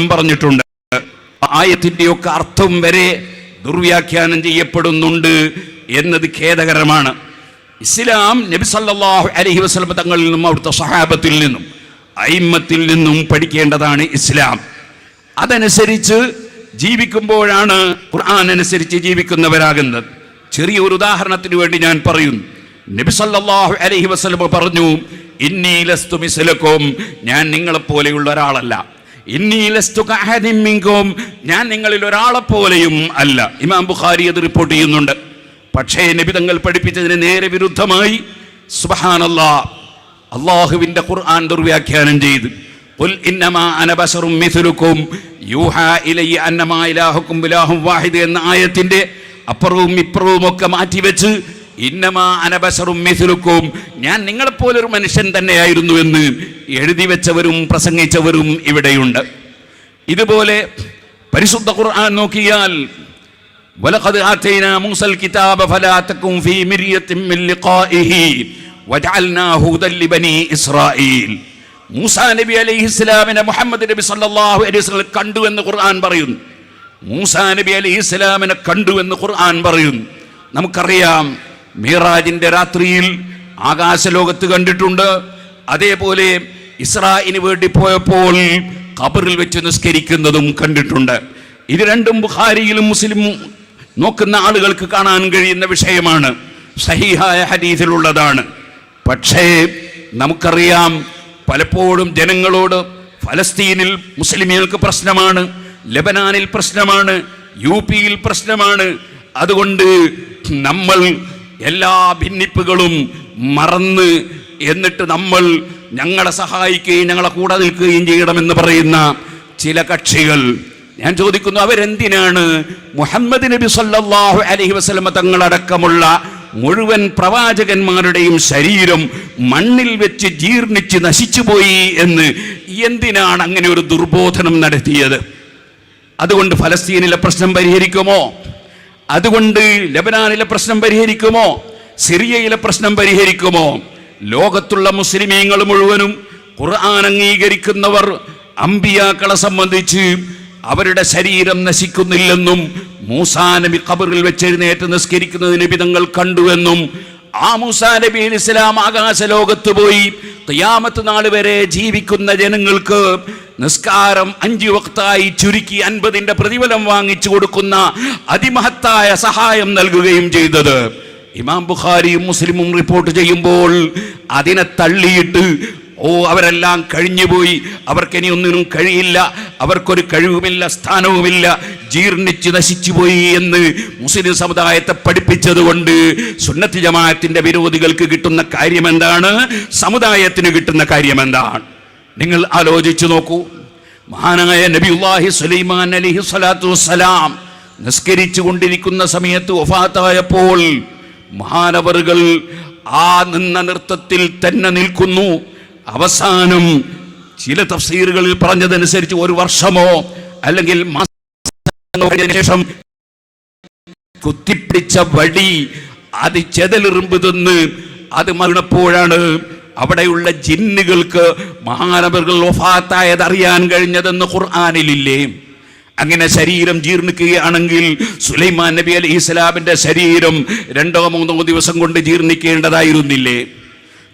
പ്രത്യേകം പറഞ്ഞിട്ടുണ്ട്. ആയത്തിന്റെയൊക്കെ അർത്ഥം വരെ ദുർവ്യാഖ്യാനം ചെയ്യപ്പെടുന്നുണ്ട് എന്നത് ഖേദകരമാണ്. ഇസ്ലാം നബി സല്ലാഹു അലഹി വസല്ലം തങ്ങളിൽ നിന്നും അവിടുത്തെ സഹാബത്തിൽ നിന്നും അയിമത്തിൽ നിന്നും പഠിക്കേണ്ടതാണ് ഇസ്ലാം. അതനുസരിച്ച് ജീവിക്കുമ്പോഴാണ് ഖുർആൻ അനുസരിച്ച് ജീവിക്കുന്നവരാകുന്നത്. ചെറിയൊരു ഉദാഹരണത്തിന് വേണ്ടി ഞാൻ പറയുന്നു. നബി സല്ലാഹു അലഹി വസല്ലം പറഞ്ഞു ഇന്നി ലസ്തു മിസ്ലക്കും. ഞാൻ നിങ്ങളെപ്പോലെയുള്ള ഒരാളല്ല. ഇന്നി ലസ്തു കഅഹദിൻ മിൻകും ഞാൻ നിങ്ങളിൽ ഒരാളെ പോലെയും അല്ല. ഇമാം ബുഖാരി അത് റിപ്പോർട്ട് ചെയ്യുന്നുണ്ട്. പക്ഷേ നബി തങ്ങൾ പഠിപ്പിച്ചതിന് നേരെ വിരുദ്ധമായി സുബ്ഹാനല്ലാ അള്ളാഹുവിന്റെ ഖുർആൻ ദുർവ്യാഖ്യാനം ചെയ്തു വാഹിദ് എന്ന ആയത്തിന്റെ അപ്പുറവും ഇപ്പുറവും ഒക്കെ മാറ്റിവെച്ച് ഇന്നമാ അനബശറും മിഥുലുക്കും ഞാൻ നിങ്ങളെപ്പോലൊരു മനുഷ്യൻ തന്നെയായിരുന്നു എന്ന് എഴുതി വെച്ചവരും പ്രസംഗിച്ചവരും ഇവിടെയുണ്ട് ഇതുപോലെ പരിശുദ്ധ ഖുർആൻ നോക്കിയാൽ ولقد آتينا موسى الكتاب فلا تكن في مرية من لقائه وجعلناه هدى لبني إسرائيل മൂസാ നബി അലൈഹി ഇസ്ലാമിനെ മുഹമ്മദ് നബി സല്ലല്ലാഹു അലൈഹി വസല്ലം കണ്ടു എന്ന് ഖുർആൻ പറയുന്നു മൂസാ നബി അലൈഹി ഇസ്ലാമിനെ കണ്ടു എന്ന് ഖുർആൻ പറയുന്നു നമുക്കറിയാം മീറാജിന്റെ രാത്രിയിൽ ആകാശലോകത്ത് കണ്ടിട്ടുണ്ട്. അതേപോലെ ഇസ്രായിന് വേണ്ടി പോയപ്പോൾ ഖബറിൽ വെച്ച് നിസ്കരിക്കുന്നതും കണ്ടിട്ടുണ്ട്. ഇത് രണ്ടും ബുഖാരിയിലും മുസ്ലിം നോക്കുന്ന ആളുകൾക്ക് കാണാൻ കഴിയുന്ന വിഷയമാണ്. സഹിഹായ ഹരീതിലുള്ളതാണ് പക്ഷേ നമുക്കറിയാം പലപ്പോഴും ജനങ്ങളോട് ഫലസ്തീനിൽ മുസ്ലിമുകൾക്ക് പ്രശ്നമാണ് ലബനാനിൽ പ്രശ്നമാണ് യു പിയിൽ പ്രശ്നമാണ്. അതുകൊണ്ട് നമ്മൾ എല്ലാ ഭിന്നിപ്പുകളും മറന്ന് എന്നിട്ട് നമ്മൾ ഞങ്ങളെ സഹായിക്കുകയും ഞങ്ങളെ കൂടെ നിൽക്കുകയും ചെയ്യണമെന്ന് പറയുന്ന ചില കക്ഷികൾ. ഞാൻ ചോദിക്കുന്നു അവരെന്തിനാണ് മുഹമ്മദ് നബി സല്ലാഹു അലഹി വസ്ലമ തങ്ങളടക്കമുള്ള മുഴുവൻ പ്രവാചകന്മാരുടെയും ശരീരം മണ്ണിൽ വെച്ച് ജീർണിച്ച് നശിച്ചുപോയി എന്ന് എന്തിനാണ് അങ്ങനെ ഒരു ദുർബോധനം നടത്തിയത്? അതുകൊണ്ട് ഫലസ്തീനിലെ പ്രശ്നം പരിഹരിക്കുമോ? അതുകൊണ്ട് ലബനാനിലെ പ്രശ്നം പരിഹരിക്കുമോ? സിറിയയിലെ പ്രശ്നം പരിഹരിക്കുമോ? ലോകത്തുള്ള മുസ്ലിമീങ്ങൾ മുഴുവനും ഖുർആൻ അംഗീകരിക്കുന്നവർ അമ്പിയാക്കളെ സംബന്ധിച്ച് അവരുടെ ശരീരം നശിക്കുന്നില്ലെന്നും മൂസാ നബി ഖബറിൽ വെച്ചെഴുന്നേറ്റ് നിസ്കരിക്കുന്നതിന് വിധങ്ങൾ കണ്ടുവെന്നും ആ മൂസാ നബി ഇസ്ലാം ആകാശ ലോകത്ത് പോയി ഖിയാമത്ത് നാൾ വരെ ജീവിക്കുന്ന ജനങ്ങൾക്ക് നിസ്കാരം അഞ്ചു വക്തായി ചുരുക്കി അൻപതിന്റെ പ്രതിഫലം വാങ്ങിച്ചു കൊടുക്കുന്ന അതിമഹത്തായ സഹായം നൽകുകയും ചെയ്തത്. ഇമാം ബുഖാരിയും മുസ്ലിമും റിപ്പോർട്ട് ചെയ്യുമ്പോൾ അതിനെ തള്ളിയിട്ട് ഓ അവരെല്ലാം കഴിഞ്ഞുപോയി അവർക്കിനി ഒന്നിനും കഴിയില്ല. അവർക്കൊരു കഴിവുമില്ല സ്ഥാനവുമില്ല. ജീർണിച്ച് നശിച്ചുപോയി എന്ന് മുസ്ലിം സമുദായത്തെ പഠിപ്പിച്ചതുകൊണ്ട് സുന്നത്തി ജമാഅത്തിന്റെ വിരോധികൾക്ക് കിട്ടുന്ന കാര്യം എന്താണ് സമുദായത്തിന് കിട്ടുന്ന കാര്യം എന്താണ് നിങ്ങൾ ആലോചിച്ചു നോക്കൂ. മഹാനായ നബിഹി സുലൈമാൻ അലിഹി സ്വലാത്തു വസ്സലാം നിസ്കരിച്ചു കൊണ്ടിരിക്കുന്ന സമയത്ത് വഫാത്തായപ്പോൾ മഹാനവറുകൾ ആ നിന്ന നൃത്തത്തിൽ തന്നെ നിൽക്കുന്നു. അവസാനം ചില തഫ്സീറുകളിൽ പറഞ്ഞതനുസരിച്ച് ഒരു വർഷമോ അല്ലെങ്കിൽ ശേഷം കുത്തിപ്പിടിച്ച വടി അത് ചെതലിറുമ്പ് തിന്ന് അത് മറിണപ്പോഴാണ് അവിടെയുള്ള ജിന്നുകൾക്ക് മഹാനവറുകൾ വഫാത്തായത് അറിയാൻ കഴിഞ്ഞതെന്ന് ഖുർആാനിലില്ലേ? അങ്ങനെ ശരീരം ജീർണിക്കുകയാണെങ്കിൽ സുലൈമാൻ നബി അലി ഇസ്ലാമിന്റെ ശരീരം രണ്ടോ മൂന്നോ ദിവസം കൊണ്ട് ജീർണിക്കേണ്ടതായിരുന്നില്ലേ?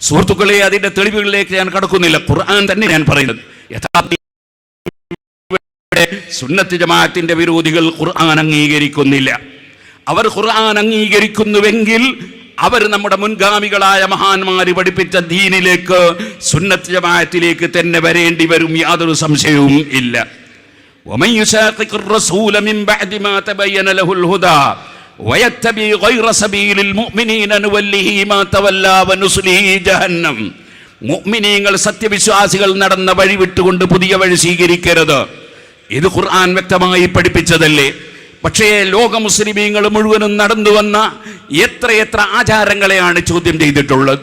സുഹൃത്തുക്കളെ അതിന്റെ തെളിവുകളിലേക്ക് ഞാൻ കടക്കുന്നില്ല. ഖുർആൻ തന്നെ ഞാൻ പറയുന്നത്. യഥാർത്ഥ സുന്നത്ത് ജമാഅത്തിന്റെ വിരോധികൾ ഖുർആൻ അംഗീകരിക്കുന്നില്ല. അവർ ഖുർആൻ അംഗീകരിക്കുന്നുവെങ്കിൽ അവർ നമ്മുടെ മുൻഗാമികളായ മഹാന്മാര് പഠിപ്പിച്ച ദീനിലേക്ക് സുന്നത്ത് ജമാഅത്തിലേക്ക് തന്നെ വരേണ്ടി വരും യാതൊരു സംശയവും ഇല്ല. മുഅ്മിനീങ്ങൾ സത്യവിശ്വാസികൾ നടന്ന വഴി വിട്ടുകൊണ്ട് പുതിയ വഴി സ്വീകരിക്കരുത്. ഇത് ഖുർആൻ വ്യക്തമായി പഠിപ്പിച്ചതല്ലേ? പക്ഷേ ലോക മുസ്ലിമീങ്ങൾ മുഴുവനും നടന്നു വന്ന എത്രയെത്ര ആചാരങ്ങളെയാണ് ചോദ്യം ചെയ്തിട്ടുള്ളത്.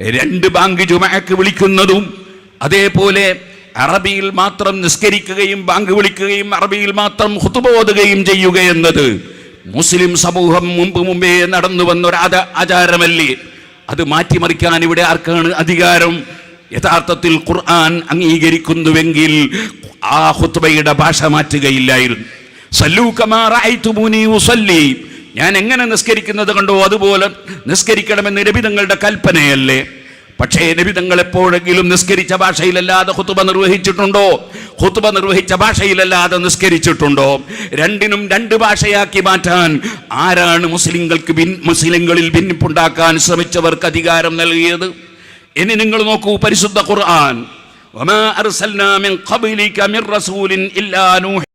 രണ്ട് ബാങ്ക് ജുമാക്ക് വിളിക്കുന്നതും അതേപോലെ അറബിയിൽ മാത്രം നിസ്കരിക്കുകയും ബാങ്ക് വിളിക്കുകയും അറബിയിൽ മാത്രം ഹുതുബോധുകയും ചെയ്യുക എന്നത് മുസ്ലിം സമൂഹം മുമ്പ് മുമ്പേ നടന്നു വന്ന ഒരു ആചാ- ആചാരമല്ലേ? അത് മാറ്റിമറിക്കാൻ ഇവിടെ ആർക്കാണ് അധികാരം? യഥാർത്ഥത്തിൽ ഖുർആൻ അംഗീകരിക്കുന്നുവെങ്കിൽ ആ ഖുത്ബയുടെ ഭാഷ മാറ്റുകയില്ലായിരുന്നു. സല്ലൂ കമാ റഅയ്തുമൂനി ഉസല്ലി ഞാൻ എങ്ങനെ നിസ്കരിക്കുന്നത് കണ്ടോ അതുപോലെ നിസ്കരിക്കണമെന്ന് നബിതങ്ങളുടെ കൽപ്പനയല്ലേ പക്ഷേ നബിതങ്ങൾ എപ്പോഴെങ്കിലും നിസ്കരിച്ച ഭാഷയിലല്ലാതെ ഖുത്തുബ നിർവഹിച്ചിട്ടുണ്ടോ ഖുത്തുബ നിർവഹിച്ച ഭാഷയിലല്ലാതെ നിസ്കരിച്ചിട്ടുണ്ടോ രണ്ടിനും രണ്ട് ഭാഷയാക്കി മാറ്റാൻ ആരാണ് മുസ്ലിങ്ങൾക്ക് ഭിൻ മുസ്ലിങ്ങളിൽ ഭിന്നിപ്പുണ്ടാക്കാൻ ശ്രമിച്ചവർക്ക് അധികാരം നൽകിയത് ഇനി നിങ്ങൾ നോക്കൂ പരിശുദ്ധ ഖുർആൻ وما أرسلنا من قبلك من رسول إلا نوحي